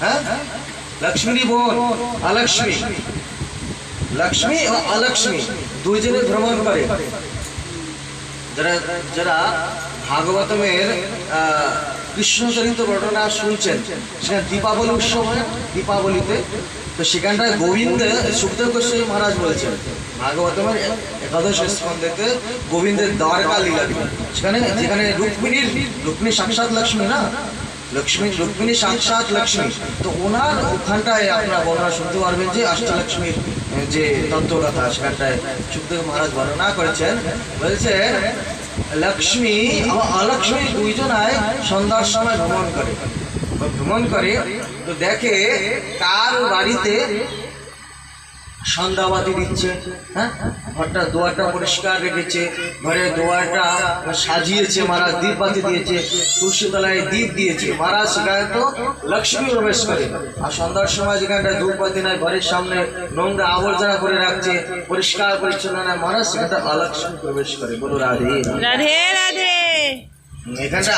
হ্যাঁ লক্ষ্মী বোন অলক্ষ্মী লক্ষ্মী ও অলক্ষ্মী দুইজনে ভ্রমণ করে যারা যারা ভাগবতমের আহ, কৃষ্ণচরিত ঘটনা শুনছেন, সেখানে দীপাবলি উৎসব হয়, দীপাবলিতে। তো সেখানটায় গোবিন্দ সুখদেব গোস্বামী মহারাজ বলেছেন, ভাগবতমের একাদশ স্কন্ধেতে গোবিন্দের দ্বারকা লীলা সেখানে যেখানে রুক্মিণীর রুক্মিণী সাক্ষাৎ লক্ষ্মী না? লক্ষ্মী রুক্মিণী সাক্ষাৎ লক্ষ্মী। তো ওনার ওখানটায় আপনারা বর্ণনা শুনতে পারবেন যে অষ্টলক্ষ্মীর যে তত্ত্বকথা সেখানটায় সুখদেব মহারাজ বর্ণনা করেছেন। বলছেন লক্ষ্মী অলক্ষ্মী দুইজনায় সন্ধ্যার সময় ভ্রমণ করে। ভ্রমণ করে তো দেখে তার বাড়িতে সন্ধ্যাবাতি দিচ্ছে হ্যাঁ? ঘরটা দোয়ারটা পরিষ্কার রেখেছে ঘরের দোয়ারটা সাজিয়েছে মহারাজ দীপ বাতি দিয়েছে তুলসী তলায় দ্বীপ দিয়েছে। মহারাজ সেখানে তো লক্ষ্মী প্রবেশ করে। আর সন্ধ্যার সময় যেখানটা ধূপ বাতি নয় ঘরের সামনে নোংরা আবর্জনা করে রাখছে পরিষ্কার পরিচ্ছন্ন নয় মহারাজ সেখানটা অলক্ষ্মী প্রবেশ করে। বলো রাধে। রাধে রাধে। এখানটা